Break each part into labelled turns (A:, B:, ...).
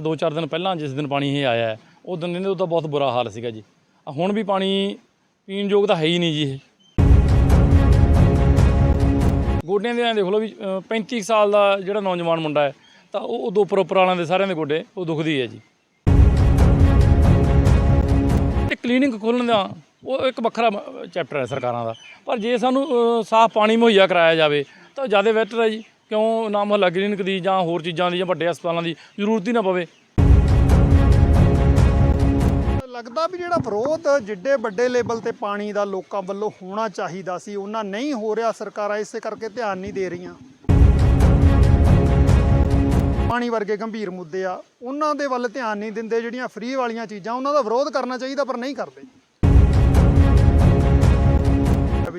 A: ਦੋ ਚਾਰ ਦਿਨ ਪਹਿਲਾਂ ਜਿਸ ਦਿਨ ਪਾਣੀ ਇਹ ਆਇਆ ਉਹ ਦਿਨ ਇਹਦੇ ਉਹਦਾ ਬਹੁਤ ਬੁਰਾ ਹਾਲ ਸੀਗਾ ਜੀ। ਹੁਣ ਵੀ ਪਾਣੀ ਪੀਣ ਯੋਗ ਤਾਂ ਹੈ ਹੀ ਨਹੀਂ ਜੀ ਇਹ। ਗੋਡਿਆਂ ਦੇ ਦੇਖ ਲਓ ਵੀ ਅ, 35 ਸਾਲ ਦਾ ਜਿਹੜਾ ਨੌਜਵਾਨ ਮੁੰਡਾ ਹੈ ਤਾਂ ਉਹ ਉਦੋਂ ਪ੍ਰੋਪਰ ਵਾਲਿਆਂ ਦੇ ਸਾਰਿਆਂ ਦੇ ਗੋਡੇ ਉਹ ਦੁਖਦੀ ਹੈ ਜੀ। ਤੇ ਕਲੀਨਿਕ ਖੋਲ੍ਹਣ ਦਾ ਉਹ ਇੱਕ ਵੱਖਰਾ ਚੈਪਟਰ ਹੈ ਸਰਕਾਰਾਂ ਦਾ। ਪਰ ਜੇ ਸਾਨੂੰ ਸਾਫ਼ ਪਾਣੀ ਮੁਹੱਈਆ ਕਰਾਇਆ ਜਾਵੇ ਤਾਂ ਜ਼ਿਆਦਾ ਬੈਟਰ ਹੈ ਜੀ। ਕਿਉਂ ਨਾ ਮੁਹੱਲਾ ਕਲੀਨਿਕ ਦੀ ਜਾਂ ਹੋਰ ਚੀਜ਼ਾਂ ਦੀ ਜਾਂ ਵੱਡੇ ਹਸਪਤਾਲਾਂ ਦੀ ਜ਼ਰੂਰਤ ਹੀ ਨਾ ਪਵੇ?
B: ਲੱਗਦਾ ਵੀ ਜਿਹੜਾ ਵਿਰੋਧ ਜਿੱਡੇ ਵੱਡੇ ਲੈਵਲ ਤੇ ਪਾਣੀ ਦਾ ਲੋਕਾਂ ਵੱਲੋਂ ਹੋਣਾ ਚਾਹੀਦਾ ਸੀ, ਉਹਨਾਂ ਨਹੀਂ ਹੋ ਰਿਹਾ ਸਰਕਾਰਾਂ ਇਸੇ ਕਰਕੇ ਧਿਆਨ ਨਹੀਂ ਦੇ ਰਹੀਆਂ। ਪਾਣੀ ਵਰਗੇ ਗੰਭੀਰ ਮੁੱਦੇ ਆ, ਉਹਨਾਂ ਦੇ ਵੱਲ ਧਿਆਨ ਨਹੀਂ ਦਿੰਦੇ, ਜਿਹੜੀਆਂ ਫ੍ਰੀ ਵਾਲੀਆਂ ਚੀਜ਼ਾਂ, ਉਹਨਾਂ ਦਾ ਵਿਰੋਧ ਕਰਨਾ ਚਾਹੀਦਾ ਪਰ ਨਹੀਂ ਕਰਦੇ।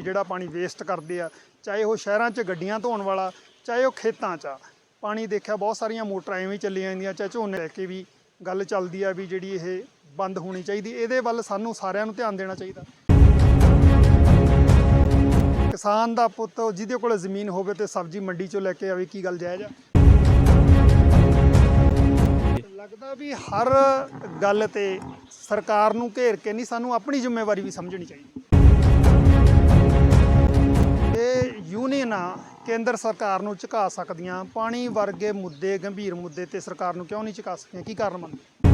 B: ਵੀ ਜਿਹੜਾ ਪਾਣੀ ਵੇਸਟ ਕਰਦੇ ਆ, ਚਾਹੇ ਉਹ ਸ਼ਹਿਰਾਂ 'ਚ ਗੱਡੀਆਂ ਧੋਣ ਵਾਲਾ, ਚਾਹੇ ਉਹ ਖੇਤਾਂ 'ਚ ਆ, ਪਾਣੀ ਦੇਖਿਆ ਬਹੁਤ ਸਾਰੀਆਂ ਮੋਟਰਾਂ ਐਵੇਂ ਚੱਲੀਆਂ ਜਾਂਦੀਆਂ, ਚਾਹੇ ਝੋਨੇ ਲੈ ਕੇ ਵੀ ਗੱਲ ਚੱਲਦੀ ਆ ਵੀ ਜਿਹੜੀ ਇਹ ਬੰਦ ਹੋਣੀ ਚਾਹੀਦੀ, ਇਹਦੇ ਵੱਲ ਸਾਨੂੰ ਸਾਰਿਆਂ ਨੂੰ ਧਿਆਨ ਦੇਣਾ ਚਾਹੀਦਾ। ਕਿਸਾਨ ਦਾ ਪੁੱਤ, ਜਿਹਦੇ ਕੋਲ ਜ਼ਮੀਨ ਹੋਵੇ ਤੇ ਸਬਜ਼ੀ ਮੰਡੀ ਚੋਂ ਲੈ ਕੇ ਆਵੇ, ਕੀ ਗੱਲ ਜਾਇਜ਼ ਆ? ਲੱਗਦਾ ਵੀ ਹਰ ਗੱਲ ਤੇ ਸਰਕਾਰ ਨੂੰ ਘੇਰ ਕੇ ਨਹੀਂ, ਸਾਨੂੰ ਆਪਣੀ ਜ਼ਿੰਮੇਵਾਰੀ ਵੀ ਸਮਝਣੀ ਚਾਹੀਦੀ। ਇਹ ਯੂਨੀਅਨਾਂ ਕੇਂਦਰ ਸਰਕਾਰ ਨੂੰ ਝੁਕਾ ਸਕਦੀਆਂ। ਪਾਣੀ ਵਰਗੇ ਮੁੱਦੇ, ਗੰਭੀਰ ਮੁੱਦੇ ਤੇ ਸਰਕਾਰ ਨੂੰ ਕਿਉਂ ਨਹੀਂ ਝੁਕਾ ਸਕਦੀਆਂ ਕੀ ਕਾਰਨ ਮੰਨਦੇ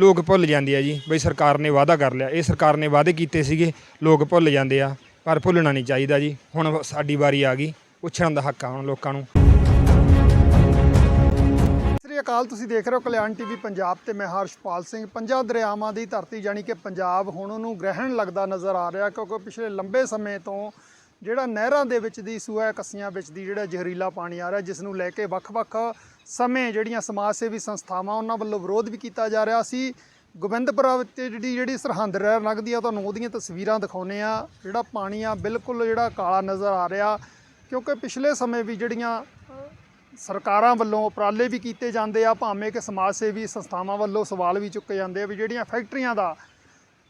C: ਲੋਕ ਭੁੱਲ ਜਾਂਦੇ ਆ ਜੀ। ਬਈ ਸਰਕਾਰ ਨੇ ਵਾਅਦਾ ਕਰ ਲਿਆ। ਇਹ ਸਰਕਾਰ ਨੇ ਵਾਅਦੇ ਕੀਤੇ ਸੀਗੇ। ਲੋਕ ਭੁੱਲ ਜਾਂਦੇ ਆ। ਪਰ ਭੁੱਲਣਾ ਨਹੀਂ ਚਾਹੀਦਾ ਜੀ। ਹੁਣ ਸਾਡੀ ਵਾਰੀ ਆ ਗਈ। ਪੁੱਛਣ ਦਾ ਹੱਕ ਆ ਹੁਣ ਲੋਕਾਂ ਨੂੰ।
B: ਸ੍ਰੀ ਅਕਾਲ, ਤੁਸੀਂ ਦੇਖ ਰਹੇ ਹੋ ਕਲਿਆਣ ਟੀਵੀ ਪੰਜਾਬ ਤੇ ਮੈਂ ਹਰਸ਼ਪਾਲ ਸਿੰਘ। ਪੰਜਾਂ ਦਰਿਆਵਾਂ ਦੀ ਧਰਤੀ ਜਾਨੀ ਕਿ ਪੰਜਾਬ ਹੁਣ ਉਹਨੂੰ ਗ੍ਰਹਿਣ ਲੱਗਦਾ ਨਜ਼ਰ ਆ ਰਿਹਾ ਕਿਉਂਕਿ ਪਿਛਲੇ ਲੰਬੇ ਸਮੇਂ ਤੋਂ ਜਿਹੜਾ ਨਹਿਰਾਂ ਦੇ ਵਿੱਚ ਦੀ ਸੂਆ ਕੱਸੀਆਂ ਵਿੱਚ ਦੀ ਜਿਹੜਾ ਜ਼ਹਿਰੀਲਾ ਪਾਣੀ ਆ ਰਿਹਾ, ਜਿਸ ਨੂੰ ਲੈ ਕੇ ਵੱਖ-ਵੱਖ ਸਮੇਂ ਜਿਹੜੀਆਂ ਸਮਾਜ ਸੇਵੀ ਸੰਸਥਾਵਾਂ ਉਹਨਾਂ ਵੱਲੋਂ ਵਿਰੋਧ ਵੀ ਕੀਤਾ ਜਾ ਰਿਹਾ ਸੀ। ਗੋਬਿੰਦਪੁਰਾ ਵਿੱਚ ਜਿਹੜੀ ਜਿਹੜੀ ਸਰਹੰਦ ਰਹਿ ਲੱਗਦੀ ਆ, ਤੁਹਾਨੂੰ ਉਹਦੀਆਂ ਤਸਵੀਰਾਂ ਦਿਖਾਉਨੇ ਆ ਜਿਹੜਾ ਪਾਣੀ ਆ, ਬਿਲਕੁਲ ਜਿਹੜਾ ਕਾਲਾ ਨਜ਼ਰ ਆ ਰਿਹਾ ਕਿਉਂਕਿ ਪਿਛਲੇ ਸਮੇਂ ਵੀ ਜਿਹੜੀਆਂ ਸਰਕਾਰਾਂ ਵੱਲੋਂ ਉਪਰਾਲੇ ਵੀ ਕੀਤੇ ਜਾਂਦੇ ਆ, ਭਾਵੇਂ ਕਿ ਸਮਾਜ ਸੇਵੀ ਸੰਸਥਾਵਾਂ ਵੱਲੋਂ ਸਵਾਲ ਵੀ ਚੁੱਕੇ ਜਾਂਦੇ ਆ ਵੀ ਜਿਹੜੀਆਂ ਫੈਕਟਰੀਆਂ ਦਾ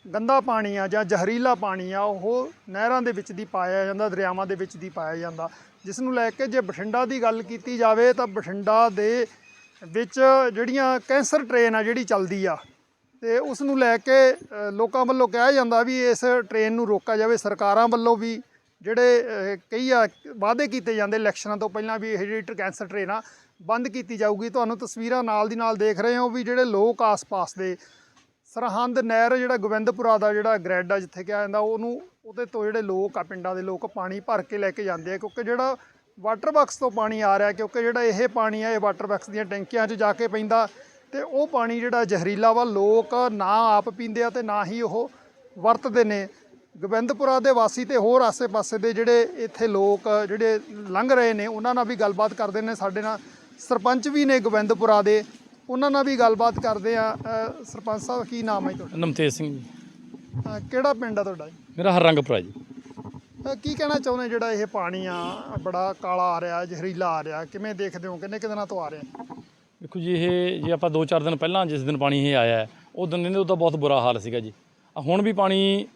B: ਗੰਦਾ ਪਾਣੀ ਆ ਜਾਂ ਜ਼ਹਿਰੀਲਾ ਪਾਣੀ ਆ, ਉਹ ਨਹਿਰਾਂ ਦੇ ਵਿੱਚ ਦੀ ਪਾਇਆ ਜਾਂਦਾ, ਦਰਿਆਵਾਂ ਦੇ ਵਿੱਚ ਦੀ ਪਾਇਆ ਜਾਂਦਾ। ਜਿਸ ਨੂੰ ਲੈ ਕੇ ਜੇ ਬਠਿੰਡਾ ਦੀ ਗੱਲ ਕੀਤੀ ਜਾਵੇ ਤਾਂ ਬਠਿੰਡਾ ਦੇ ਵਿੱਚ ਜਿਹੜੀਆਂ ਕੈਂਸਰ ਟ੍ਰੇਨ ਆ ਜਿਹੜੀ ਚੱਲਦੀ ਆ, ਤੇ ਉਸ ਨੂੰ ਲੈ ਕੇ ਲੋਕਾਂ ਵੱਲੋਂ ਕਿਹਾ ਜਾਂਦਾ ਵੀ ਇਸ ਟ੍ਰੇਨ ਨੂੰ ਰੋਕਾ ਜਾਵੇ, ਸਰਕਾਰਾਂ ਵੱਲੋਂ ਵੀ ਜਿਹੜੇ ਕਈ ਆ ਵਾਅਦੇ ਕੀਤੇ ਜਾਂਦੇ ਇਲੈਕਸ਼ਨਾਂ ਤੋਂ ਪਹਿਲਾਂ ਵੀ ਇਹ ਜਿਹੜੀ ਟ- ਕੈਂਸਰ ਟ੍ਰੇਨ ਆ, ਬੰਦ ਕੀਤੀ ਜਾਊਗੀ। ਤੁਹਾਨੂੰ ਤਸਵੀਰਾਂ ਨਾਲ ਦੀ ਨਾਲ ਦੇਖ ਰਹੇ ਹੋ ਵੀ ਜਿਹੜੇ ਲੋਕ ਆਸ-ਪਾਸ ਦੇ, ਸਰਹੰਦ, ਨਹਿਰ, ਜਿਹੜਾ ਗੋਬਿੰਦਪੁਰਾ ਦਾ ਜਿਹੜਾ ਗ੍ਰੈਡ ਆ ਜਿੱਥੇ ਕਿਹਾ ਜਾਂਦਾ, ਉਹਨੂੰ, ਉਹਦੇ ਤੋਂ ਜਿਹੜੇ ਲੋਕ ਆ, ਪਿੰਡਾਂ ਦੇ ਲੋਕ ਪਾਣੀ ਭਰ ਕੇ ਲੈ ਕੇ ਜਾਂਦੇ ਆ, ਕਿਉਂਕਿ ਜਿਹੜਾ ਵਾਟਰ ਬਾਕਸ ਤੋਂ ਪਾਣੀ ਆ ਰਿਹਾ, ਕਿਉਂਕਿ ਜਿਹੜਾ ਇਹ ਪਾਣੀ ਆ, ਇਹ ਵਾਟਰ ਬਾਕਸ ਦੀਆਂ ਟੈਂਕੀਆਂ 'ਚ ਜਾ ਕੇ ਪੈਂਦਾ ਤੇ ਉਹ ਪਾਣੀ ਜਿਹੜਾ ਜ਼ਹਿਰੀਲਾ ਵਾ, ਲੋਕ ਨਾ ਆਪ ਪੀਂਦੇ ਆ ਤੇ ਨਾ ਹੀ ਉਹ ਵਰਤਦੇ ਨੇ। ਗੋਬਿੰਦਪੁਰਾ ਦੇ ਵਾਸੀ ਤੇ ਹੋਰ ਆਸੇ-ਪਾਸੇ ਦੇ ਜਿਹੜੇ ਇੱਥੇ ਲੋਕ ਜਿਹੜੇ ਲੰਘ ਰਹੇ ਨੇ ਉਹਨਾਂ ਨਾਲ ਵੀ ਗੱਲਬਾਤ ਕਰਦੇ ਨੇ ਸਾਡੇ ਨਾਲ। ਸਰਪੰਚ ਵੀ ਨੇ ਗੋਬਿੰਦਪੁਰਾ ਦੇ ਉਹਨਾਂ ਨਾਲ ਵੀ ਗੱਲਬਾਤ ਕਰਦੇ ਆ। ਸਰਪੰਚ ਸਾਹਿਬ ਕੀ ਨਾਮ ਹੈ ਤੁਹਾਡਾ?
A: ਨਮਤੇਜ ਸਿੰਘ ਜੀ।
B: ਅ, ਕਿਹੜਾ ਪਿੰਡ ਆ ਤੁਹਾਡਾ ਜੀ?
A: ਮੇਰਾ ਹਰਰੰਗਪੁਰਾ ਜੀ।
B: ਅ, ਕੀ ਕਹਿਣਾ ਚਾਹੁੰਦੇ ਜਿਹੜਾ ਇਹ ਪਾਣੀ ਆ ਬੜਾ ਕਾਲਾ ਆ ਰਿਹਾ ਜ਼ਹਿਰੀਲਾ ਆ ਰਿਹਾ ਕਿਵੇਂ ਦੇਖਦੇ ਹੋ? ਕਿੰਨੇ ਕੁ ਦਿਨਾਂ ਤੋਂ ਆ ਰਿਹਾ?
A: ਦੇਖੋ ਜੀ ਇਹ ਜੇ ਆਪਾਂ ਦੋ ਚਾਰ ਦਿਨ ਪਹਿਲਾਂ ਜਿਸ ਦਿਨ ਪਾਣੀ ਇਹ ਆਇਆ ਹੈ, ਉਹ ਦਿਨ ਇਹਦੇ ਉਹਦਾ ਬਹੁਤ ਬੁਰਾ ਹਾਲ ਸੀਗਾ ਜੀ। ਹੁਣ ਵੀ ਪਾਣੀ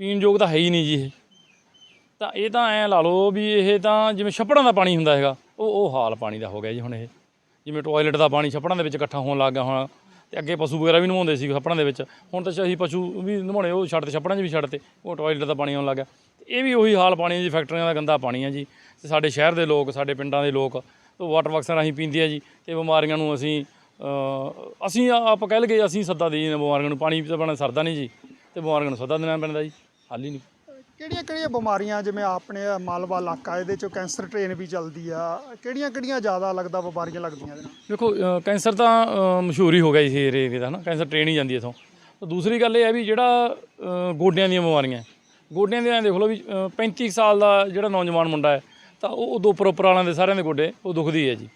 A: ਪੀਣ ਯੋਗ ਤਾਂ ਹੈ ਹੀ ਨਹੀਂ ਜੀ ਇਹ। ਤਾਂ ਇਹ ਤਾਂ ਐਂ ਲਾ ਲਓ ਵੀ ਇਹ ਤਾਂ ਜਿਵੇਂ ਛੱਪੜਾਂ ਦਾ ਪਾਣੀ ਹੁੰਦਾ ਹੈਗਾ, ਉਹ ਉਹ ਹਾਲ ਪਾਣੀ ਦਾ ਹੋ ਗਿਆ ਜੀ ਹੁਣ ਇਹ। ਜਿਵੇਂ ਟਾਇਲਟ ਦਾ ਪਾਣੀ ਛੱਪੜਾਂ ਦੇ ਵਿੱਚ ਇਕੱਠਾ ਹੋਣ ਲੱਗ ਗਿਆ ਹੁਣ, ਤੇ ਅੱਗੇ ਪਸ਼ੂ ਵਗੈਰਾ ਵੀ ਨਹਾਉਂਦੇ ਸੀ ਛੱਪੜਾਂ ਦੇ ਵਿੱਚ। ਹੁਣ ਤਾਂ ਅਸੀਂ ਪਸ਼ੂ ਵੀ ਨਹਾਉਣੇ ਉਹ ਛੱਡ ਤੇ ਛੱਪੜਾਂ 'ਚ ਵੀ ਛੱਡ ਤੇ, ਉਹ ਟਾਇਲਟ ਦਾ ਪਾਣੀ ਆਉਣ ਲੱਗ ਗਿਆ। ਤੇ ਇਹ ਵੀ ਉਹੀ ਹਾਲ ਪਾਣੀ ਹੈ ਜੀ ਫੈਕਟਰੀਆਂ ਦਾ ਗੰਦਾ ਪਾਣੀ ਹੈ ਜੀ। ਤੇ ਸਾਡੇ ਸ਼ਹਿਰ ਦੇ ਲੋਕ, ਸਾਡੇ ਪਿੰਡਾਂ ਦੇ ਲੋਕ ਉਹ ਵਾਟਰ ਵਰਕਸਾਂ ਰਾਹੀਂ ਪੀਂਦੇ ਆ ਜੀ, ਤੇ ਬਿਮਾਰੀਆਂ ਨੂੰ ਅਸੀਂ ਅਸੀਂ ਆਪ ਕਹਿ ਲਈਏ, ਅਸੀਂ ਸੱਦਾ ਦੇਈ ਬਿਮਾਰੀਆਂ ਨੂੰ, ਪਾਣੀ ਤਾਂ ਬਣਾ ਸਰਦਾ ਨਹੀਂ ਜੀ, ਤੇ ਬਿਮਾਰੀਆਂ ਨੂੰ ਸੱਦਾ ਦੇਣਾ ਪੈਂਦਾ ਜੀ। ਹੱਲ ਹੀ ਨਹੀਂ।
B: ਕਿਹੜੀਆਂ ਕਿਹੜੀਆਂ ਬਿਮਾਰੀਆਂ ਜਿਵੇਂ ਆਪਣੇ ਮਾਲਵਾ ਇਲਾਕਾ ਇਹਦੇ ਚੋਂ ਕੈਂਸਰ ਟ੍ਰੇਨ ਵੀ ਚੱਲਦੀ ਆ ਕਿਹੜੀਆਂ ਕਿਹੜੀਆਂ ਜ਼ਿਆਦਾ ਲੱਗਦਾ ਬਿਮਾਰੀਆਂ ਲੱਗਦੀਆਂ ਇਹਦੇ ਨਾਲ?
A: ਦੇਖੋ ਅ, ਕੈਂਸਰ ਤਾਂ ਅ, ਮਸ਼ਹੂਰ ਹੀ ਹੋ ਗਿਆ ਇਸ ਏਰੀਏ ਦਾ ਨਾ ਕੈਂਸਰ ਟ੍ਰੇਨ ਹੀ ਜਾਂਦੀ ਹੈ ਇਥੋਂ। ਤਾਂ ਦੂਸਰੀ ਗੱਲ ਇਹ ਹੈ ਵੀ ਜਿਹੜਾ ਅ, ਗੋਡਿਆਂ ਦੀਆਂ ਬਿਮਾਰੀਆਂ ਗੋਡਿਆਂ ਦੇ ਐਂ ਦੇਖ ਲਓ ਵੀ ਅ, 35 ਸਾਲ ਦਾ ਜਿਹੜਾ ਨੌਜਵਾਨ ਮੁੰਡਾ ਹੈ ਤਾਂ ਉਹ ਉਦੋਂ ਪ੍ਰੋਪਰ ਵਾਲਿਆਂ ਦੇ ਸਾਰਿਆਂ ਦੇ ਗੋਡੇ ਉਹ ਦੁਖਦੀ ਹੈ ਜੀ।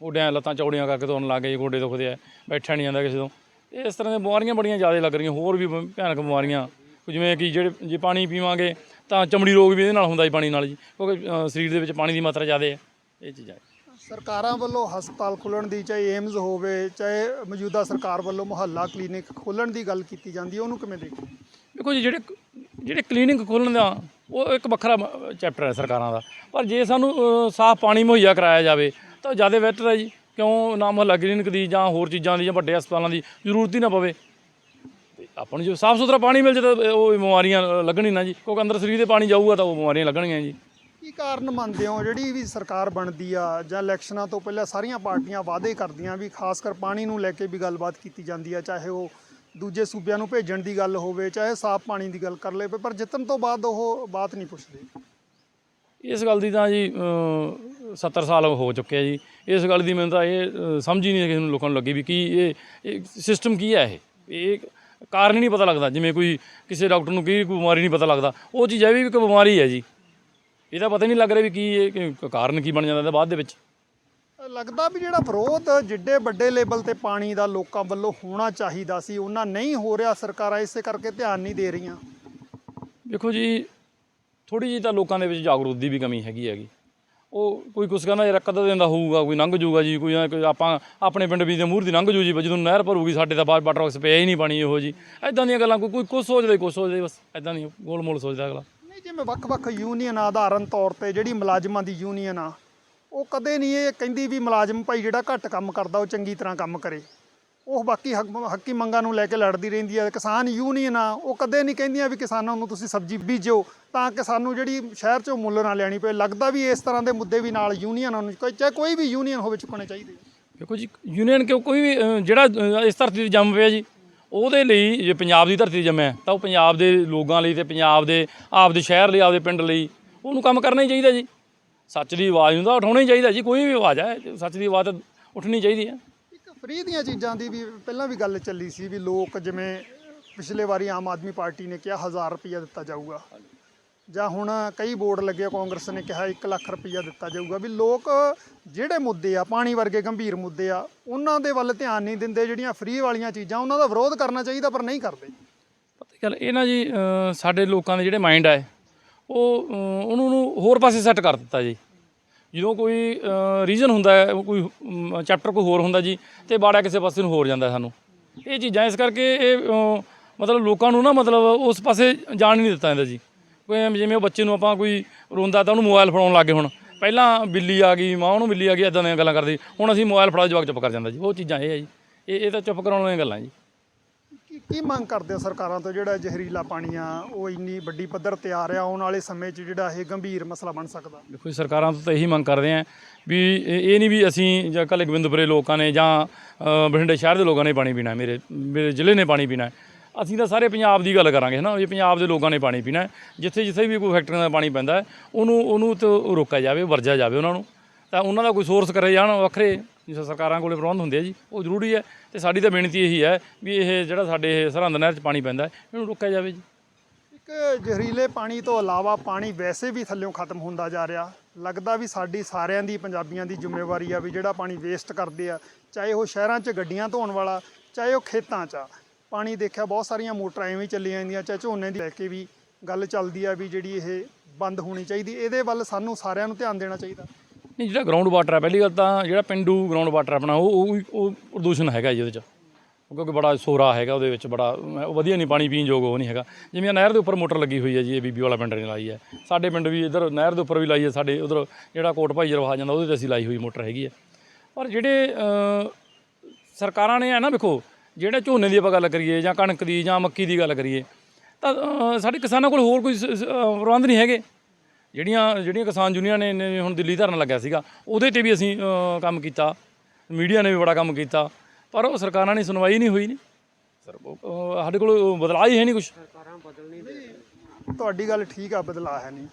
A: ਗੋਡਿਆਂ ਲੱਤਾਂ ਚੌੜੀਆਂ ਕਰਕੇ ਤੁਰਨ ਲੱਗ ਗਏ ਗੋਡੇ ਦੁਖਦੇ ਆ ਬੈਠਾ ਨਹੀਂ ਜਾਂਦਾ ਕਿਸੇ ਤੋਂ। ਇਹ ਇਸ ਤਰ੍ਹਾਂ ਦੀਆਂ ਬਿਮਾਰੀਆਂ ਬੜੀਆਂ ਜ਼ਿਆਦਾ ਲੱਗ ਰਹੀਆਂ ਹੋਰ ਵੀ ਬ- ਭਿਆਨਕ ਬਿਮਾਰੀਆਂ ਜਿਵੇਂ ਕਿ ਜਿਹੜੇ ਜੇ ਪਾਣੀ ਪੀਵਾਂਗੇ ਤਾਂ ਚਮੜੀ ਰੋਗ ਵੀ ਇਹਦੇ ਨਾਲ ਹੁੰਦਾ ਜੀ ਪਾਣੀ ਨਾਲ ਜੀ ਕਿਉਂਕਿ ਅ, ਸਰੀਰ ਦੇ ਵਿੱਚ ਪਾਣੀ ਦੀ ਮਾਤਰਾ ਜ਼ਿਆਦਾ ਹੈ ਇਹ ਚੀਜ਼ਾਂ
B: ਸਰਕਾਰਾਂ ਵੱਲੋਂ ਹਸਪਤਾਲ ਖੋਲਣ ਦੀ ਚਾਹੇ ਏਮਜ਼ ਹੋਵੇ ਚਾਹੇ ਮੌਜੂਦਾ ਸਰਕਾਰ ਵੱਲੋਂ ਮੁਹੱਲਾ ਕਲੀਨਿਕ ਖੋਲਣ ਦੀ ਗੱਲ ਕੀਤੀ ਜਾਂਦੀ ਹੈ ਉਹਨੂੰ ਕਿਵੇਂ ਦੇਖਦੇ
A: ਦੇਖੋ ਜੀ ਜਿਹੜੇ ਜਿਹੜੇ ਕਲੀਨਿਕ ਖੋਲ੍ਹਣ ਦਾ ਉਹ ਇੱਕ ਵੱਖਰਾ ਚੈਪਟਰ ਹੈ ਸਰਕਾਰਾਂ ਦਾ। ਪਰ ਜੇ ਸਾਨੂੰ ਅ, ਸਾਫ਼ ਪਾਣੀ ਮੁਹੱਈਆ ਕਰਾਇਆ ਜਾਵੇ ਤਾਂ ਜ਼ਿਆਦਾ ਬੈਟਰ ਹੈ ਜੀ ਕਿਉਂ ਨਾ ਮੁਹੱਲਾ ਕਲੀਨਿਕ ਦੀ ਜਾਂ ਹੋਰ ਚੀਜ਼ਾਂ ਦੀ ਜਾਂ ਵੱਡੇ ਹਸਪਤਾਲਾਂ ਦੀ ਜ਼ਰੂਰਤ ਹੀ ਨਾ ਪਵੇ। ਆਪਾਂ ਨੂੰ ਜੋ ਸਾਫ਼ ਸੁਥਰਾ ਪਾਣੀ ਮਿਲ ਜੇ ਤਾਂ ਉਹ ਬਿਮਾਰੀਆਂ ਲੱਗਣੀ ਨਾ ਜੀ। ਕਿਉਂਕਿ ਅੰਦਰ ਸਰੀਰ ਦੇ ਪਾਣੀ ਜਾਊਗਾ ਤਾਂ ਉਹ ਬਿਮਾਰੀਆਂ ਲੱਗਣਗੀਆਂ ਜੀ।
B: ਕੀ ਕਾਰਨ ਮੰਨਦੇ ਹੋ ਜਿਹੜੀ ਵੀ ਸਰਕਾਰ ਬਣਦੀ ਆ ਜਾਂ ਇਲੈਕਸ਼ਨਾਂ ਤੋਂ ਪਹਿਲਾਂ ਸਾਰੀਆਂ ਪਾਰਟੀਆਂ ਵਾਅਦੇ ਕਰਦੀਆਂ ਵੀ ਖਾਸ ਕਰ ਪਾਣੀ ਨੂੰ ਲੈ ਕੇ ਵੀ ਗੱਲਬਾਤ ਕੀਤੀ ਜਾਂਦੀ ਆ ਚਾਹੇ ਉਹ ਦੂਜੇ ਸੂਬਿਆਂ ਨੂੰ ਭੇਜਣ ਦੀ ਗੱਲ ਹੋਵੇ ਚਾਹੇ ਸਾਫ਼ ਪਾਣੀ ਦੀ ਗੱਲ ਕਰ ਲਏ ਪਰ ਜਿੱਤਣ ਤੋਂ ਬਾਅਦ ਉਹ ਬਾਤ ਨਹੀਂ ਪੁੱਛਦੇ।
A: ਇਸ ਗੱਲ ਦੀ ਤਾਂ ਜੀ ਅ, 70 ਸਾਲ ਹੋ ਚੁੱਕੇ ਆ ਜੀ। ਇਸ ਗੱਲ ਦੀ ਮੈਨੂੰ ਤਾਂ ਇਹ ਸਮਝ ਹੀ ਨਹੀਂ ਕਿਸੇ ਨੂੰ ਲੋਕਾਂ ਨੂੰ ਲੱਗੀ ਵੀ ਕੀ ਇਹ ਸਿਸਟਮ ਕੀ ਹੈ ਇਹ? ਇਹ ਕਾਰਨ ਹੀ ਨਹੀਂ ਪਤਾ ਲੱਗਦਾ। ਜਿਵੇਂ ਕੋਈ ਕਿਸੇ ਡਾਕਟਰ ਨੂੰ ਕੀ ਕੋਈ ਬਿਮਾਰੀ ਨਹੀਂ ਪਤਾ ਲੱਗਦਾ। ਉਹ ਚੀਜ਼ ਹੈ ਵੀ ਇੱਕ ਬਿਮਾਰੀ ਹੈ ਜੀ। ਇਹਦਾ ਪਤਾ ਨਹੀਂ ਲੱਗ ਰਿਹਾ ਵੀ ਕੀ ਇਹ ਕਾਰਨ ਕੀ ਬਣ ਜਾਂਦਾ ਇਹਦਾ ਬਾਅਦ ਦੇ ਵਿੱਚ।
B: ਲੱਗਦਾ ਵੀ ਜਿਹੜਾ ਵਿਰੋਧ ਜਿੱਡੇ ਵੱਡੇ ਲੈਵਲ ਤੇ ਪਾਣੀ ਦਾ ਲੋਕਾਂ ਵੱਲੋਂ ਹੋਣਾ ਚਾਹੀਦਾ ਸੀ ਉਹਨਾਂ ਨਹੀਂ ਹੋ ਰਿਹਾ। ਸਰਕਾਰਾਂ ਇਸੇ ਕਰਕੇ ਧਿਆਨ ਨਹੀਂ ਦੇ ਰਹੀਆਂ।
A: ਦੇਖੋ ਜੀ ਥੋੜੀ ਜਿਹੀ ਤਾਂ ਲੋਕਾਂ ਦੇ ਵਿੱਚ ਜਾਗਰੂਕ ਦੀ ਵੀ ਕਮੀ ਹੈਗੀ ਹੈਗੀ। ਉਹ ਕੋਈ ਕੁਛ ਕਹਿੰਦਾ ਯਾਰ ਕਦ ਦਿੰਦਾ ਹੋਊਗਾ, ਕੋਈ ਲੰਘ ਜਾਊਗਾ ਜੀ, ਕੋਈ ਆਪਾਂ ਆਪਣੇ ਪਿੰਡ ਵੀ ਦੇ ਮੂਹਰ ਦੀ ਲੰਘ ਜੂ ਜੀ ਵੀ ਜਦੋਂ ਨਹਿਰ ਭਰੂਗੀ, ਸਾਡੇ ਤਾਂ ਬਾਹਰ ਵਾਟਰ ਬਾਕਸ ਪਿਆ ਹੀ ਨਹੀਂ ਪਾਣੀ ਇਹੋ ਜੀ ਐਦਾਂ ਦੀਆਂ ਗੱਲਾਂ, ਕੋਈ ਕੋਈ ਕੁਛ ਸੋਚਦਾ ਕੁਛ ਸੋਚਦਾ, ਬਸ ਐਦਾਂ ਨਹੀਂ ਗੋਲ ਮੋਲ ਸੋਚਦਾ ਅਗਲਾ।
B: ਨਹੀਂ, ਜਿਵੇਂ ਵੱਖ-ਵੱਖ ਯੂਨੀਅਨ ਆਧਾਰਨ ਤੌਰ ਤੇ ਜਿਹੜੀ ਮੁਲਾਜ਼ਮਾਂ ਦੀ ਯੂਨੀਅਨ ਆ, ਉਹ ਕਦੇ ਨਹੀਂ ਇਹ ਕਹਿੰਦੀ ਵੀ ਮੁਲਾਜ਼ਮ ਭਾਈ ਜਿਹੜਾ ਘੱਟ ਕੰਮ ਕਰਦਾ, ਉਹ ਚੰਗੀ ਤਰ੍ਹਾਂ ਕੰਮ ਕਰੇ। ਉਹ ਬਾਕੀ ਹੱਕ ਹੱਕੀ ਮੰਗਾਂ ਨੂੰ ਲੈ ਕੇ ਲੜਦੀ ਰਹਿੰਦੀ ਹੈ ਕਿਸਾਨ ਯੂਨੀਅਨ ਆ ਉਹ ਕਦੇ ਨਹੀਂ ਕਹਿੰਦੀਆਂ ਵੀ ਕਿਸਾਨਾਂ ਨੂੰ ਤੁਸੀਂ ਸਬਜ਼ੀ ਬੀਜੋ ਤਾਂ ਕਿ ਸਾਨੂੰ ਜਿਹੜੀ ਸ਼ਹਿਰ ਚੋਂ ਮੁੱਲ ਨਾ ਲੈਣੀ ਪਏ। ਲੱਗਦਾ ਵੀ ਇਸ ਤਰ੍ਹਾਂ ਦੇ ਮੁੱਦੇ ਵੀ ਨਾਲ ਯੂਨੀਅਨਾਂ ਨੂੰ ਕੋਈ ਚਾਹੇ ਕੋਈ ਵੀ ਯੂਨੀਅਨ ਹੋਵੇ ਚੁੱਕਣੇ ਚਾਹੀਦੇ
A: ਦੇਖੋ ਜੀ ਯੂਨੀਅਨ ਕਿਉਂ ਕੋਈ ਵੀ ਅ, ਜਿਹੜਾ ਅ, ਇਸ ਧਰਤੀ ਤੇ ਜੰਮ ਪਿਆ ਜੀ ਉਹਦੇ ਲਈ ਜੇ ਪੰਜਾਬ ਦੀ ਧਰਤੀ ਤੇ ਜੰਮਿਆ ਤਾਂ ਉਹ ਪੰਜਾਬ ਦੇ ਲੋਕਾਂ ਲਈ ਤੇ ਪੰਜਾਬ ਦੇ ਆਪਦੇ ਸ਼ਹਿਰ ਲਈ ਆਪਦੇ ਪਿੰਡ ਲਈ ਉਹਨੂੰ ਕੰਮ ਕਰਨਾ ਹੀ ਚਾਹੀਦਾ ਜੀ। ਸੱਚ ਦੀ ਆਵਾਜ਼ ਨੂੰ ਤਾਂ ਉਠਾਉਣਾ ਹੀ ਚਾਹੀਦਾ ਜੀ ਕੋਈ ਵੀ ਆਵਾਜ਼ ਹੈ ਸੱਚ ਦੀ ਆਵਾਜ਼ ਤਾਂ ਉੱਠਣੀ ਚਾਹੀਦੀ ਹੈ
B: ਫ੍ਰੀ ਦੀਆਂ ਚੀਜ਼ਾਂ ਦੀ ਵੀ ਪਹਿਲਾਂ ਵੀ ਗੱਲ ਚੱਲੀ ਸੀ ਵੀ ਲੋਕ ਜਿਵੇਂ ਪਿਛਲੇ ਵਾਰੀ ਆਮ ਆਦਮੀ ਪਾਰਟੀ ਨੇ ਕਿਹਾ 1000 ਰੁਪਇਆ ਦਿੱਤਾ ਜਾਊਗਾ। ਜਾਂ ਹੁਣ ਕਈ ਬੋਰਡ ਲੱਗੇ ਕਾਂਗਰਸ ਨੇ ਕਿਹਾ 1 ਲੱਖ ਰੁਪਇਆ ਦਿੱਤਾ ਜਾਊਗਾ ਵੀ ਲੋਕ ਜਿਹੜੇ ਮੁੱਦੇ ਆ, ਪਾਣੀ ਵਰਗੇ ਗੰਭੀਰ ਮੁੱਦੇ ਆ, ਉਹਨਾਂ ਦੇ ਵੱਲ ਧਿਆਨ ਨਹੀਂ ਦਿੰਦੇ, ਜਿਹੜੀਆਂ ਫ੍ਰੀ ਵਾਲੀਆਂ ਚੀਜ਼ਾਂ, ਉਹਨਾਂ ਦਾ ਵਿਰੋਧ ਕਰਨਾ ਚਾਹੀਦਾ ਪਰ ਨਹੀਂ ਕਰਦੇ।
A: ਪਤਾ ਕੀ ਗੱਲ, ਇਹ ਨਾ ਜੀ ਸਾਡੇ ਲੋਕਾਂ ਦੇ ਜਿਹੜੇ ਮਾਈਂਡ ਹੈ ਉਹ ਉਹਨੂੰ ਹੋਰ ਪਾਸੇ ਸੈੱਟ ਕਰ ਦਿੱਤਾ ਜੀ। ਜਦੋਂ ਕੋਈ ਰੀਜ਼ਨ ਹੁੰਦਾ ਹੈ ਕੋਈ ਚੈਪਟਰ ਕੋਈ ਹੋਰ ਹੁੰਦਾ ਜੀ, ਤੇ ਬਾੜਾ ਕਿਸੇ ਪਾਸੇ ਨੂੰ ਹੋਰ ਜਾਂਦਾ ਸਾਨੂੰ। ਇਹ ਚੀਜ਼ਾਂ ਇਸ ਕਰਕੇ ਇਹ ਮਤਲਬ ਲੋਕਾਂ ਨੂੰ ਨਾ ਮਤਲਬ ਉਸ ਪਾਸੇ ਜਾਣ ਨਹੀਂ ਦਿੱਤਾ ਜਾਂਦਾ ਜੀ। ਕੋਈ ਜਿਵੇਂ ਉਹ ਬੱਚੇ ਨੂੰ ਆਪਾਂ ਕੋਈ ਰੋਂਦਾ ਤਾਂ ਉਹਨੂੰ ਮੋਬਾਈਲ ਫੜਾਉਣ ਲੱਗੇ ਹੁਣ। ਪਹਿਲਾਂ ਬਿੱਲੀ ਆ ਗਈ, ਮਾਂ ਉਹਨੂੰ ਬਿੱਲੀ ਆ ਗਈ ਇਦਾਂ ਦੀਆਂ ਗੱਲਾਂ ਕਰਦੀ। ਹੁਣ ਅਸੀਂ ਮੋਬਾਈਲ ਫੜਾ ਜਵਾਕ ਚੁੱਪ ਕਰ ਜਾਂਦਾ ਜੀ। ਉਹ ਚੀਜ਼ਾਂ ਇਹ ਹੈ ਜੀ। ਇਹ ਇਹ ਤਾਂ ਚੁੱਪ ਕਰਾਉਣ ਵਾਲੀਆਂ ਗੱਲਾਂ ਜੀ।
B: ਇਹ ਮੰਗ ਕਰਦੇ ਹੋ ਸਰਕਾਰਾਂ ਤੋਂ? ਜਿਹੜਾ ਜ਼ਹਿਰੀਲਾ ਪਾਣੀ ਆ, ਉਹ ਇੰਨੀ ਵੱਡੀ ਪੱਧਰ ਤੇ ਆ ਰਿਹਾ, ਆਉਣ ਵਾਲੇ ਸਮੇਂ 'ਚ ਜਿਹੜਾ ਇਹ ਗੰਭੀਰ ਮਸਲਾ ਬਣ ਸਕਦਾ?
A: ਦੇਖੋ ਜੀ, ਸਰਕਾਰਾਂ ਤੋਂ ਤਾਂ ਇਹੀ ਮੰਗ ਕਰਦੇ ਆਂ ਵੀ ਇਹ ਨਹੀਂ ਵੀ ਅਸੀਂ ਜਾਂ ਕੱਲ੍ਹ ਗੋਬਿੰਦਪੁਰੇ ਲੋਕਾਂ ਨੇ ਜਾਂ ਬਠਿੰਡੇ ਸ਼ਹਿਰ ਦੇ ਲੋਕਾਂ ਨੇ ਪਾਣੀ ਪੀਣਾ ਮੇਰੇ ਮੇਰੇ ਜ਼ਿਲ੍ਹੇ ਨੇ ਪਾਣੀ ਪੀਣਾ ਅਸੀਂ ਤਾਂ ਸਾਰੇ ਪੰਜਾਬ ਦੀ ਗੱਲ ਕਰਾਂਗੇ ਹੈ ਨਾ ਵੀ ਪੰਜਾਬ ਦੇ ਲੋਕਾਂ ਨੇ ਪਾਣੀ ਪੀਣਾ ਜਿੱਥੇ ਜਿੱਥੇ ਵੀ ਕੋਈ ਫੈਕਟਰੀਆਂ ਦਾ ਪਾਣੀ ਪੈਂਦਾ ਉਹਨੂੰ ਉਹਨੂੰ ਤੋਂ ਰੋਕਿਆ ਜਾਵੇ, ਵਰਜਿਆ ਜਾਵੇ ਉਹਨਾਂ ਨੂੰ। ਤਾਂ ਉਹਨਾਂ ਦਾ ਕੋਈ ਸੋਰਸ ਕਰੇ ਜਾਣ ਵੱਖਰੇ। ਜਿਸ ਸਰਕਾਰਾਂ ਕੋਲੇ ਪ੍ਰਬੰਧ ਹੁੰਦੇ ਆ ਜੀ, ਉਹ ਜ਼ਰੂਰੀ ਹੈ ਤੇ ਸਾਡੀ ਤਾਂ ਬੇਨਤੀ ਇਹੀ ਹੈ ਵੀ ਇਹ ਜਿਹੜਾ ਸਾਡੇ ਇਹ ਸਰਹੰਦ ਨਹਿਰ 'ਚ ਪਾਣੀ ਪੈਂਦਾ, ਇਹਨੂੰ ਰੋਕਿਆ ਜਾਵੇ ਜੀ।
B: ਇੱਕ ਜ਼ਹਿਰੀਲੇ ਪਾਣੀ ਤੋਂ ਇਲਾਵਾ ਪਾਣੀ ਵੈਸੇ ਵੀ ਥੱਲਿਓਂ ਖਤਮ ਹੁੰਦਾ ਜਾ ਰਿਹਾ। ਲੱਗਦਾ ਵੀ ਸਾਡੀ ਸਾਰਿਆਂ ਦੀ, ਪੰਜਾਬੀਆਂ ਦੀ ਜ਼ਿੰਮੇਵਾਰੀ ਆ ਵੀ ਜਿਹੜਾ ਪਾਣੀ ਵੇਸਟ ਕਰਦੇ ਆ, ਚਾਹੇ ਉਹ ਸ਼ਹਿਰਾਂ 'ਚ ਗੱਡੀਆਂ ਧੋਣ ਵਾਲਾ, ਚਾਹੇ ਉਹ ਖੇਤਾਂ 'ਚ ਆ। ਪਾਣੀ ਦੇਖਿਆ ਬਹੁਤ ਸਾਰੀਆਂ ਮੋਟਰਾਂ ਐਵੇਂ ਚੱਲੀਆਂ ਜਾਂਦੀਆਂ, ਚਾਹੇ ਝੋਨੇ ਦੀ ਲੈ ਕੇ ਵੀ ਗੱਲ ਚੱਲਦੀ ਆ ਵੀ ਜਿਹੜੀ ਇਹ ਬੰਦ ਹੋਣੀ ਚਾਹੀਦੀ। ਇਹਦੇ ਵੱਲ ਸਾਨੂੰ ਸਾਰਿਆਂ ਨੂੰ ਧਿਆਨ ਦੇਣਾ ਚਾਹੀਦਾ।
A: ਨਹੀਂ, ਜਿਹੜਾ ਗਰਾਊਂਡ ਵਾਟਰ ਹੈ ਪਹਿਲੀ ਗੱਲ ਤਾਂ ਜਿਹੜਾ ਪਿੰਡੂ ਗਰਾਊਂਡ ਵਾਟਰ ਆਪਣਾ, ਉਹ ਉਹ ਉਹ ਪ੍ਰਦੂਸ਼ਣ ਹੈਗਾ ਜੀ ਉਹਦੇ 'ਚ। ਕਿਉਂਕਿ ਬੜਾ ਸੋਰਾ ਹੈਗਾ, ਉਹਦੇ ਵਿੱਚ ਬੜਾ ਵਧੀਆ ਨਹੀਂ, ਪਾਣੀ ਪੀਣ ਯੋਗ ਉਹ ਨਹੀਂ ਹੈਗਾ। ਜਿਵੇਂ ਨਹਿਰ ਦੇ ਉੱਪਰ ਮੋਟਰ ਲੱਗੀ ਹੋਈ ਹੈ ਜੀ, ਇਹ ਬੀਬੀ ਵਾਲਾ ਪਿੰਡ ਨੇ ਲਾਈ ਹੈ। ਸਾਡੇ ਪਿੰਡ ਵੀ ਇਧਰ ਨਹਿਰ ਦੇ ਉੱਪਰ ਵੀ ਲਾਈ ਹੈ, ਸਾਡੇ ਉਧਰ ਜਿਹੜਾ ਕੋਟ ਭਾਈ ਜਰਵਾ ਜਾਂਦਾ, ਉਹਦੇ ਤੇ ਅਸੀਂ ਲਾਈ ਹੋਈ ਮੋਟਰ ਹੈਗੀ ਹੈ। ਪਰ ਜਿਹੜੇ ਸਰਕਾਰਾਂ ਨੇ ਹੈ ਨਾ, ਵੇਖੋ, ਜਿਹੜੇ ਝੋਨੇ ਦੀ ਆਪਾਂ ਗੱਲ ਕਰੀਏ, ਜਾਂ ਕਣਕ ਦੀ, ਜਾਂ ਮੱਕੀ ਦੀ ਗੱਲ ਕਰੀਏ, ਤਾਂ ਸਾਡੇ ਕਿਸਾਨਾਂ ਕੋਲ ਹੋਰ ਕੋਈ ਪ੍ਰਬੰਧ ਨਹੀਂ ਹੈਗੇ। ਜਿਹੜੀਆਂ ਜਿਹੜੀਆਂ ਕਿਸਾਨ ਯੂਨੀਅਨਾਂ ਨੇ ਨੇ ਹੁਣ ਦਿੱਲੀ ਧਰਨ ਲੱਗਿਆ ਸੀਗਾ ਉਹਦੇ ਤੇ ਵੀ ਅਸੀਂ ਅ, ਕੰਮ ਕੀਤਾ। ਮੀਡੀਆ ਨੇ ਵੀ ਬੜਾ ਕੰਮ ਕੀਤਾ। ਪਰ ਉਹ ਸਰਕਾਰਾਂ ਨੇ ਸੁਣਵਾਈ ਨਹੀਂ ਹੋਈ ਨਹੀਂ ਸਰ ਉਹ- ਉਹ ਸਾਡੇ ਕੋਲ ਬਦਲਾਅ ਹੀ ਹੈ ਨਹੀਂ ਕੁਝ
B: ਤੁਹਾਡੀ ਗੱਲ ਠੀਕ ਆ ਬਦਲਾ ਹੈ ਨਹੀਂ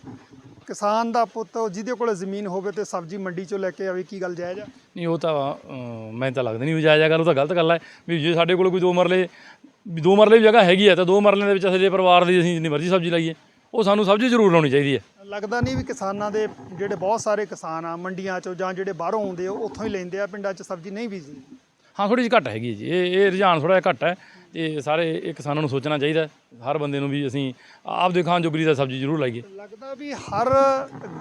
B: ਕਿਸਾਨ ਦਾ ਪੁੱਤ ਜਿਹਦੇ ਕੋਲ ਜ਼ਮੀਨ ਹੋਵੇ ਤੇ ਸਬਜ਼ੀ ਮੰਡੀ 'ਚੋਂ ਲੈ ਕੇ ਆਵੇ ਕੀ ਗੱਲ ਜਾਇਜ਼ ਆ?
A: ਨਹੀਂ ਉਹ ਤਾਂ ਅ, ਮੈਂ ਤਾਂ ਲੱਗਦਾ ਨਹੀਂ ਵੀ ਜਾਇਜ਼ ਗੱਲ ਉਹ ਤਾਂ ਗਲਤ ਗੱਲ ਹੈ ਵੀ ਜੇ ਸਾਡੇ ਕੋਲ ਕੋਈ ਦੋ ਮਰਲੇ ਵੀ ਦੋ ਮਰਲੇ ਦੀ ਜਗ੍ਹਾ ਹੈਗੀ ਹੈ ਤਾਂ ਦੋ ਮਰਲਿਆਂ ਦੇ ਵਿੱਚ ਅਸੀਂ ਜੇ ਪਰਿਵਾਰ ਦੀ ਅਸੀਂ ਜਿੰਨੀ ਮਰਜ਼ੀ ਸਬਜ਼ੀ ਲਾਈਏ। ਉਹ ਸਾਨੂੰ ਸਬਜ਼ੀ ਜ਼ਰੂਰ ਲਾਉਣੀ ਚਾਹੀਦੀ ਹੈ।
B: ਲੱਗਦਾ ਨਹੀਂ ਵੀ ਕਿਸਾਨਾਂ ਦੇ ਜਿਹੜੇ ਬਹੁਤ ਸਾਰੇ ਕਿਸਾਨ ਆ ਮੰਡੀਆਂ 'ਚੋਂ ਜਾਂ ਜਿਹੜੇ ਬਾਹਰੋਂ ਆਉਂਦੇ ਆ ਉੱਥੋਂ ਹੀ ਲੈਂਦੇ ਆ ਪਿੰਡਾਂ 'ਚ ਸਬਜ਼ੀ ਨਹੀਂ ਬੀਜਦੀ।
A: ਹਾਂ ਥੋੜੀ ਜਿਹੀ ਘੱਟ ਹੈਗੀ ਜੀ। ਇਹ ਇਹ ਰੁਝਾਨ ਥੋੜਾ ਜਿਹਾ ਘੱਟ ਹੈ। ਤੇ ਸਾਰੇ ਇਹ ਕਿਸਾਨਾਂ ਨੂੰ ਸੋਚਣਾ ਚਾਹੀਦਾ। ਹਰ ਬੰਦੇ ਨੂੰ ਵੀ ਅਸੀਂ ਆਪਦੇ ਖਾਣ ਜੋਗਰੀ ਦਾ ਸਬਜ਼ੀ ਜ਼ਰੂਰ ਲਾਈਏ।
B: ਲੱਗਦਾ ਵੀ ਹਰ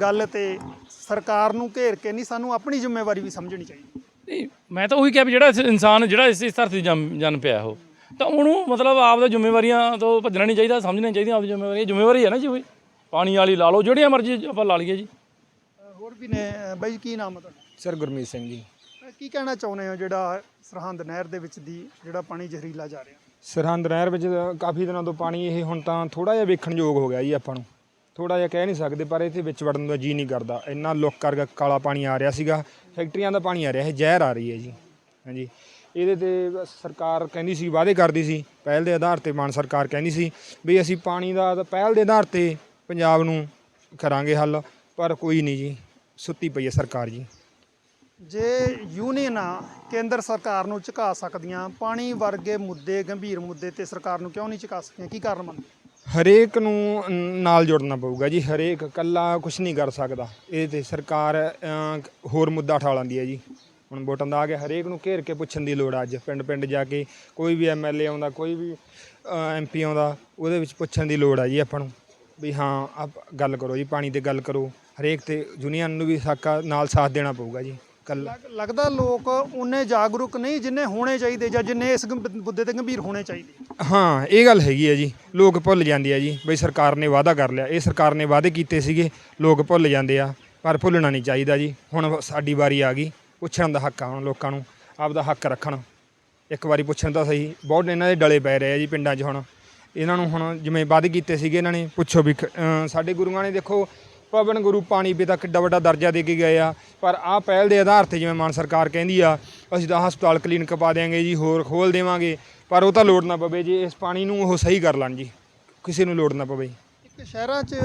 B: ਗੱਲ ਤੇ ਸਰਕਾਰ ਨੂੰ ਘੇਰ ਕੇ ਨਹੀਂ ਸਾਨੂੰ ਆਪਣੀ ਜ਼ਿੰਮੇਵਾਰੀ ਵੀ ਸਮਝਣੀ ਚਾਹੀਦੀ।
A: ਨਹੀਂ ਮੈਂ ਤਾਂ ਉਹੀ ਕਿਹਾ ਵੀ ਜਿਹੜਾ ਇਸ ਇਨਸਾਨ ਜਿਹੜਾ ਇਸ ਇਸ ਧਰਤੀ 'ਤੇ ਜੰਮ ਜਨ ਪਿਆ ਉਹ। ਤਾਂ ਉਹਨੂੰ ਮਤਲਬ ਆਪਦਾ ਜ਼ਿੰਮੇਵਾਰੀਆਂ ਤੋਂ ਭੱਜਣਾ ਨਹੀਂ ਚਾਹੀਦਾ ਸਮਝਣਾ ਚਾਹੀਦਾ ਆਪਦੀ ਜ਼ਿੰਮੇਵਾਰੀ ਜ਼ਿੰਮੇਵਾਰੀ ਹੈ ਨਾ ਜੀ ਉਹ ਪਾਣੀ ਵਾਲੀ ਲਾ ਲਓ ਜਿਹੜੀਆਂ ਮਰਜ਼ੀ ਆਪਾਂ ਲਾ ਲਈਏ ਜੀ।
B: ਹੋਰ ਵੀ ਨੇ ਬਾਈ ਕੀ ਨਾਮ ਹੈ ਤੁਹਾਡਾ?
C: ਸਰ ਗੁਰਮੀਤ ਸਿੰਘ ਜੀ।
B: ਕੀ ਕਹਿਣਾ ਚਾਹੁੰਦੇ ਹੋ ਜਿਹੜਾ ਸਰਹੰਦ ਨਹਿਰ ਦੇ ਵਿੱਚ ਦੀ ਜਿਹੜਾ ਪਾਣੀ ਜ਼ਹਿਰੀਲਾ ਜਾ ਰਿਹਾ?
C: ਸਰਹੰਦ ਨਹਿਰ ਵਿੱਚ ਕਾਫੀ ਦਿਨਾਂ ਤੋਂ ਪਾਣੀ ਇਹ ਹੁਣ ਤਾਂ ਥੋੜਾ ਜਿਹਾ ਵੇਖਣਯੋਗ ਹੋ ਗਿਆ ਜੀ ਆਪਾਂ ਨੂੰ। ਥੋੜਾ ਜਿਹਾ ਕਹਿ ਨਹੀਂ ਸਕਦੇ ਪਰ ਇਹਦੇ ਵਿੱਚ ਵੜਨ ਦਾ ਜੀ ਨਹੀਂ ਕਰਦਾ। ਇੰਨਾ ਲੁੱਕ ਕਰਕੇ ਕਾਲਾ ਪਾਣੀ ਆ ਰਿਹਾ ਸੀਗਾ ਫੈਕਟਰੀਆਂ ਦਾ ਪਾਣੀ ਆ ਰਿਹਾ ਇਹ ਜ਼ਹਿਰ ਆ ਰਹੀ ਹੈ ਜੀ। ਹਾਂਜੀ। ਇਹਦੇ ਤੇ ਸਰਕਾਰ ਕਹਿੰਦੀ ਸੀ ਵਾਅਦੇ ਕਰਦੀ ਸੀ ਪਹਿਲ ਦੇ ਆਧਾਰ ਤੇ ਮਾਨ ਸਰਕਾਰ ਕਹਿੰਦੀ ਸੀ ਵੀ ਅਸੀਂ ਪਾਣੀ ਦਾ ਤਾਂ ਪਹਿਲ ਦੇ ਆਧਾਰ ਤੇ ਪੰਜਾਬ ਨੂੰ ਕਰਾਂਗੇ ਹੱਲ ਪਰ ਕੋਈ ਨਹੀਂ ਜੀ ਸੁੱਤੀ ਪਈ ਹੈ ਸਰਕਾਰ ਜੀ।
B: ਜੇ ਯੂਨੀਅਨਾਂ ਕੇਂਦਰ ਸਰਕਾਰ ਨੂੰ ਝੁਕਾ ਸਕਦੀਆਂ ਪਾਣੀ ਵਰਗੇ ਮੁੱਦੇ ਗੰਭੀਰ ਮੁੱਦੇ ਤੇ ਸਰਕਾਰ ਨੂੰ ਕਿਉਂ ਨਹੀਂ ਝੁਕਾ ਸਕਦੀਆਂ? ਕੀ ਕਾਰਨ ਮੰਨਦੇ
C: ਹਰੇਕ ਨੂੰ ਨਾਲ ਜੁੜਨਾ ਪਊਗਾ ਜੀ ਹਰੇਕ ਇਕੱਲਾ ਕੁਝ ਨਹੀਂ ਕਰ ਸਕਦਾ। ਇਹ ਤੇ ਸਰਕਾਰ ਹੋਰ ਮੁੱਦਾ ਉਠਾ ਲੈਂਦੀ ਹੈ ਜੀ। ਹੁਣ ਵੋਟਾਂ ਦਾ ਆ ਗਿਆ ਹਰੇਕ ਨੂੰ ਘੇਰ ਕੇ ਪੁੱਛਣ ਦੀ ਲੋੜ ਆ ਅੱਜ। ਪਿੰਡ ਪਿੰਡ ਜਾ ਕੇ ਕੋਈ ਵੀ ਐਮਐਲਏ ਆਉਂਦਾ ਕੋਈ ਵੀ ਐਮਪੀ ਆਉਂਦਾ ਉਹਦੇ ਵਿੱਚ ਪੁੱਛਣ ਦੀ ਲੋੜ ਆ ਜੀ ਆਪਾਂ ਨੂੰ। ਵੀ ਹਾਂ ਆਪ ਗੱਲ ਕਰੋ ਜੀ ਪਾਣੀ ਤੇ ਗੱਲ ਕਰੋ। ਹਰੇਕ ਤੇ ਯੂਨੀਅਨ ਨੂੰ ਵੀ ਸਾਕਾ ਨਾਲ ਸਾਥ ਦੇਣਾ ਪਊਗਾ ਜੀ ਕੱਲਾ।
B: ਲੱਗ- ਲੱਗਦਾ ਲੋਕ ਉਨੇ ਜਾਗਰੂਕ ਨਹੀਂ ਜਿੰਨੇ ਹੋਣੇ ਚਾਹੀਦੇ ਜਾਂ ਜਿੰਨੇ ਇਸ ਮੁੱਦੇ ਤੇ ਗੰਭੀਰ ਹੋਣੇ ਚਾਹੀਦੇ।
C: ਹਾਂ ਇਹ ਗੱਲ ਹੈਗੀ ਹੈ ਜੀ ਲੋਕ ਭੁੱਲ ਜਾਂਦੇ ਆ ਜੀ ਬਈ ਸਰਕਾਰ ਨੇ ਵਾਅਦਾ ਕਰ ਲਿਆ। ਇਹ ਸਰਕਾਰ ਨੇ ਵਾਅਦੇ ਕੀਤੇ ਸੀਗੇ ਲੋਕ ਭੁੱਲ ਜਾਂਦੇ ਆ ਪਰ ਭੁੱਲਣਾ ਨਹੀਂ ਚਾਹੀਦਾ ਜੀ। ਹੁਣ ਸਾਡੀ ਵਾਰੀ ਆ ਗਈ। ਪੁੱਛਣ ਦਾ ਹੱਕ ਆ ਹੁਣ ਲੋਕਾਂ ਨੂੰ, ਆਪਦਾ ਹੱਕ ਰੱਖਣ। ਇੱਕ ਵਾਰੀ ਪੁੱਛਣ ਤਾਂ ਸਹੀ, ਬਹੁਤ ਇਹਨਾਂ ਦੇ ਡਲੇ ਪੈ ਰਹੇ ਆ ਜੀ ਪਿੰਡਾਂ 'ਚ ਹੁਣ। ਇਹਨਾਂ ਨੂੰ ਹੁਣ ਜਿਵੇਂ ਵਾਅਦੇ ਕੀਤੇ ਸੀਗੇ ਇਹਨਾਂ ਨੇ, ਪੁੱਛੋ ਵੀ ਸਾਡੇ ਗੁਰੂਆਂ ਨੇ ਦੇਖੋ, ਪਵਨ ਗੁਰੂ ਪਾਣੀ ਪਿਤਾ ਕਿੱਡਾ ਵੱਡਾ ਦਰਜਾ ਦੇ ਕੇ ਗਏ ਆ। ਪਰ ਆਹ ਪਹਿਲ ਦੇ ਆਧਾਰ ਤੇ ਜਿਵੇਂ ਮਾਨ ਸਰਕਾਰ ਕਹਿੰਦੀ ਆ, ਅਸੀਂ ਤਾਂ ਹਸਪਤਾਲ ਕਲੀਨਿਕ ਪਾ ਦੇਾਂਗੇ ਜੀ, ਹੋਰ ਖੋਲ ਦੇਵਾਂਗੇ। ਪਰ ਉਹ ਤਾਂ ਲੋੜ ਨਾ ਪਵੇ ਜੀ, ਇਸ ਪਾਣੀ ਨੂੰ ਉਹ ਸਹੀ ਕਰ ਲੈਣ ਜੀ। ਕਿਸੇ ਨੂੰ ਲੋੜ ਨਾ ਪਵੇ।
B: ਇੱਕ ਸ਼ਹਿਰਾਂ 'ਚ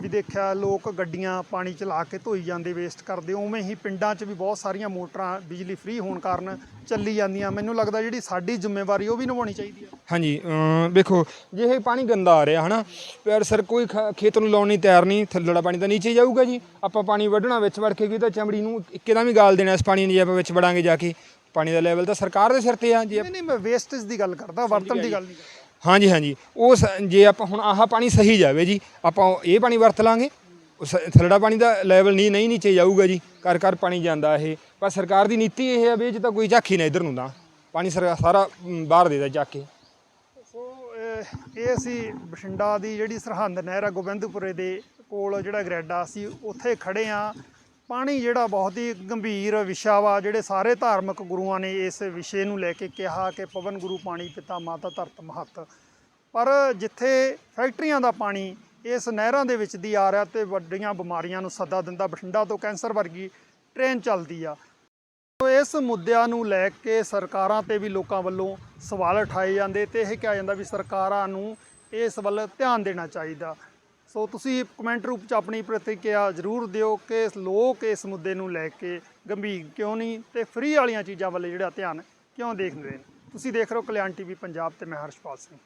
B: ਵੀ ਦੇਖਿਆ ਲੋਕ ਗੱਡੀਆਂ ਪਾਣੀ ਚਲਾ ਕੇ ਧੋਈ ਜਾਂਦੇ ਵੇਸਟ ਕਰਦੇ ਉਵੇਂ ਹੀ ਪਿੰਡਾਂ 'ਚ ਵੀ ਬਹੁਤ ਸਾਰੀਆਂ ਮੋਟਰਾਂ ਬਿਜਲੀ ਫ੍ਰੀ ਹੋਣ ਕਾਰਨ ਚੱਲੀ ਜਾਂਦੀਆਂ। ਮੈਨੂੰ ਲੱਗਦਾ ਜਿਹੜੀ ਸਾਡੀ ਜ਼ਿੰਮੇਵਾਰੀ ਉਹ ਵੀ ਨਿਭਾਉਣੀ ਚਾਹੀਦੀ ਹੈ।
C: ਹਾਂਜੀ ਅਮ ਵੇਖੋ ਜੇ ਇਹ ਪਾਣੀ ਗੰਦਾ ਆ ਰਿਹਾ ਹਨਾ ਪਰ ਸਰ ਕੋਈ ਖ- ਖੇਤ ਨੂੰ ਲਾਉਣ ਨਹੀਂ ਤਿਆਰ ਨਹੀਂ ਥੱਲੜਾ ਪਾਣੀ ਤਾਂ ਨੀਚੇ ਜਾਊਗਾ ਜੀ। ਆਪਾਂ ਪਾਣੀ ਵੱਢਣਾ ਵਿੱਚ ਵੜ ਕੇ ਕੀ ਤਾਂ ਚਮੜੀ ਨੂੰ ਇੱਕਦਮ ਹੀ ਗਾਲ ਦੇਣਾ ਇਸ ਪਾਣੀ ਨੂੰ ਜੇ ਆਪਾਂ ਵਿੱਚ ਵੜਾਂਗੇ ਜਾ ਕੇ। ਪਾਣੀ ਦਾ ਲੈਵਲ ਤਾਂ ਸਰਕਾਰ ਦੇ ਸਿਰ ਤੇ ਆ ਜੇ
B: ਨਹੀਂ ਨਹੀਂ ਮੈਂ ਵੇਸਟੇਜ ਦੀ ਗੱਲ ਕਰਦਾ ਵਰਤਣ ਦੀ ਗੱਲ ਨਹੀਂ ਕਰਦਾ।
C: ਹਾਂਜੀ ਹਾਂਜੀ। ਉਹ ਸ- ਜੇ ਆਪਾਂ ਹੁਣ ਆਹ ਪਾਣੀ ਸਹੀ ਜਾਵੇ ਜੀ ਆਪਾਂ ਉਹ ਇਹ ਪਾਣੀ ਵਰਤ ਲਾਂਗੇ। ਉਹ ਸ- ਥੱਲੜਾ ਪਾਣੀ ਦਾ ਲੈਵਲ ਨਹੀਂ ਨਹੀਂ ਨੀਚੇ ਜਾਊਗਾ ਜੀ। ਘਰ ਘਰ ਪਾਣੀ ਜਾਂਦਾ ਇਹ। ਪਰ ਸਰਕਾਰ ਦੀ ਨੀਤੀ ਇਹ ਹੈ ਵੀ ਇਹ 'ਚ ਤਾਂ ਕੋਈ ਝਾਕੀ ਨਾ ਇਧਰ ਨੂੰ ਤਾਂ। ਪਾਣੀ ਸਰ- ਸਾਰਾ ਮ, ਬਾਹਰ ਦੇ ਦਾ ਚੱਕ ਕੇ।
B: ਸੋ ਇਹ- ਇਹ ਸੀ ਬਠਿੰਡਾ ਦੀ ਜਿਹੜੀ ਸਰਹੰਦ ਨਹਿਰ ਆ ਗੋਬਿੰਦਪੁਰੇ ਦੇ ਕੋਲ ਜਿਹੜਾ ਗਰੈਡਾ ਸੀ ਉੱਥੇ ਖੜੇ ਆ ਪਾਣੀ ਜਿਹੜਾ ਬਹੁਤ ਹੀ ਗੰਭੀਰ ਵਿਸ਼ਾ ਵਾ, ਜਿਹੜੇ ਸਾਰੇ ਧਾਰਮਿਕ ਗੁਰੂਆਂ ਨੇ ਇਸ ਵਿਸ਼ੇ ਨੂੰ ਲੈ ਕੇ ਕਿਹਾ ਕਿ ਪਵਨ ਗੁਰੂ ਪਾਣੀ ਪਿਤਾ ਮਾਤਾ ਧਰਤ ਮਹੱਤ। ਪਰ ਜਿੱਥੇ ਫੈਕਟਰੀਆਂ ਦਾ ਪਾਣੀ ਇਸ ਨਹਿਰਾਂ ਦੇ ਵਿੱਚ ਦੀ ਆ ਰਿਹਾ ਤੇ ਵੱਡੀਆਂ ਬਿਮਾਰੀਆਂ ਨੂੰ ਸੱਦਾ ਦਿੰਦਾ, ਬਠਿੰਡਾ ਤੋਂ ਕੈਂਸਰ ਵਰਗੀ ਟ੍ਰੇਨ ਚੱਲਦੀ ਆ। ਸੋ ਇਸ ਮੁੱਦਿਆਂ ਨੂੰ ਲੈ ਕੇ ਸਰਕਾਰਾਂ ਤੇ ਵੀ ਲੋਕਾਂ ਵੱਲੋਂ ਸਵਾਲ ਉਠਾਏ ਜਾਂਦੇ ਤੇ ਇਹ ਕਿਹਾ ਜਾਂਦਾ ਵੀ ਸਰਕਾਰਾਂ ਨੂੰ ਇਸ ਵੱਲ ਧਿਆਨ ਦੇਣਾ ਚਾਹੀਦਾ। ਸੋ ਤੁਸੀਂ ਕਮੈਂਟ ਰੂਪ ਚ ਆਪਣੀ ਪ੍ਰਤੀਕਿਰਿਆ ਜ਼ਰੂਰ ਦਿਓ ਕਿ ਲੋਕ ਇਸ ਮੁੱਦੇ ਨੂੰ ਲੈ ਕੇ ਗੰਭੀਰ ਕਿਉਂ ਨਹੀਂ ਤੇ ਫ੍ਰੀ ਵਾਲੀਆਂ ਚੀਜ਼ਾਂ ਵੱਲ ਜਿਹੜਾ ਧਿਆਨ ਕਿਉਂ ਦੇਖਦੇ ਨੇ। ਤੁਸੀਂ ਦੇਖ ਰਹੇ ਹੋ ਕਲਿਆਣ ਟੀਵੀ ਪੰਜਾਬ ਤੇ ਮੈਂ ਹਰਸ਼ਪਾਲ ਸਿੰਘ।